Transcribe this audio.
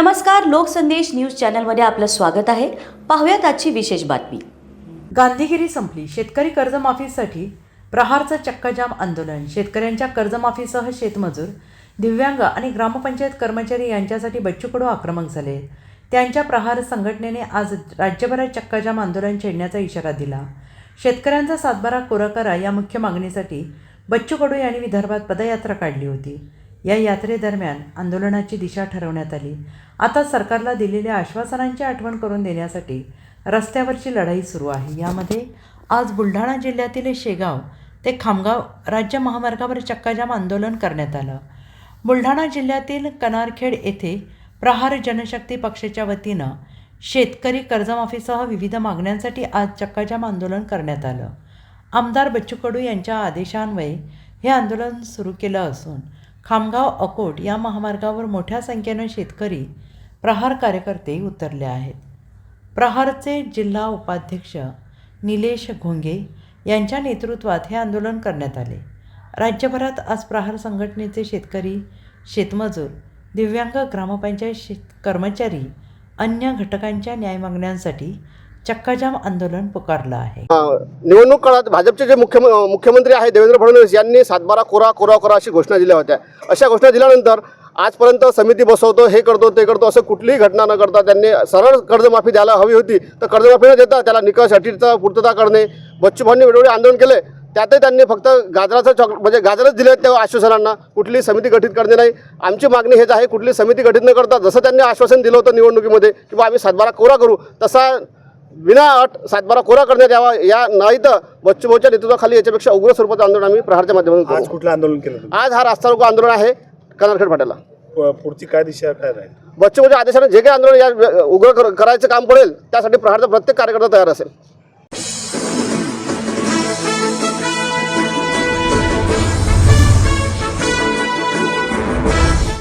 नमस्कार लोकसंदेश न्यूज चॅनलमध्ये आपलं स्वागत आहे. पाहूयात आजची विशेष बातमी. गांधीगिरी संपली. शेतकरी कर्जमाफीसाठी प्रहारचं चक्काजाम आंदोलन. शेतकऱ्यांच्या कर्जमाफीसह शेतमजूर दिव्यांग आणि ग्रामपंचायत कर्मचारी यांच्यासाठी बच्चू कडू आक्रमक झाले. त्यांच्या प्रहार संघटनेने आज राज्यभरात चक्काजाम आंदोलन छेडण्याचा इशारा दिला. शेतकऱ्यांचा सातबारा कोरा करा या मुख्य मागणीसाठी बच्चू कडू यांनी विदर्भात पदयात्रा काढली होती. या यात्रेदरम्यान आंदोलनाची दिशा ठरवण्यात आली. आता सरकारला दिलेल्या आश्वासनांची आठवण करून देण्यासाठी रस्त्यावरची लढाई सुरू आहे. यामध्ये आज बुलढाणा जिल्ह्यातील शेगाव ते खामगाव राज्य महामार्गावर चक्काजाम आंदोलन करण्यात आलं. बुलढाणा जिल्ह्यातील कनारखेड येथे प्रहार जनशक्ती पक्षाच्या वतीनं शेतकरी कर्जमाफीसह विविध मागण्यांसाठी आज चक्काजाम आंदोलन करण्यात आलं. आमदार बच्चू कडू यांच्या आदेशान्वये हे आंदोलन सुरू केलं असून खामगाव अकोट या महामार्गावर मोठ्या संख्येनं शेतकरी प्रहार कार्यकर्ते उतरले आहेत. प्रहारचे जिल्हा उपाध्यक्ष निलेश घोंगे यांच्या नेतृत्वात हे आंदोलन करण्यात आले. राज्यभरात आज प्रहार संघटनेचे शेतकरी शेतमजूर दिव्यांग ग्रामपंचायत शेत कर्मचारी अन्य घटकांच्या न्याय मागण्यांसाठी चक्काजाम आंदोलन पुकारलं आहे. निवडणूक काळात भाजपचे जे मुख्य मुख्यमंत्री आहे देवेंद्र फडणवीस यांनी सातबारा कोरा कोरा कोरा अशी घोषणा दिल्या होत्या. अशा घोषणा दिल्यानंतर आजपर्यंत समिती बसवतो हे करतो ते करतो असं कुठलीही घटना न करता त्यांनी सरळ कर्जमाफी द्यायला हवी होती. तर कर्जमाफी न देता त्याला निकष अटीचा पूर्तता करणे बच्चू भाऊंनी वेळोवेळी आंदोलन केले. त्यातही त्यांनी फक्त गाजराचं चॉक म्हणजे गाजरच दिले त्या आश्वासनांना. कुठली समिती गठीत करणे नाही. आमची मागणी हेच आहे कुठली समिती गठीत न करता जसं त्यांनी आश्वासन दिलं होतं निवडणुकीमध्ये की आम्ही सातबारा कोरा करू तसा विना अट सातबारा कोरा करण्यात यावा. या नाही तर बच्चू भाऊच्या नेतृत्वाखाली याच्यापेक्षा उग्र स्वरूपाचं आंदोलन आम्ही प्रहारच्या माध्यमातून आज करू कुठलं आंदोलन केलं तुम्ही? आज हा रास्ता रोको आंदोलन आहे कनारखेड फाट्याला. प- पुढची काय दिशा काय राहील? बच्चू भाऊच्या आदेशाने जे काही आंदोलन या उग्र कर- करायचं काम पडेल त्यासाठी प्रहारचा प्रत्येक कार्यकर्ता तयार असेल.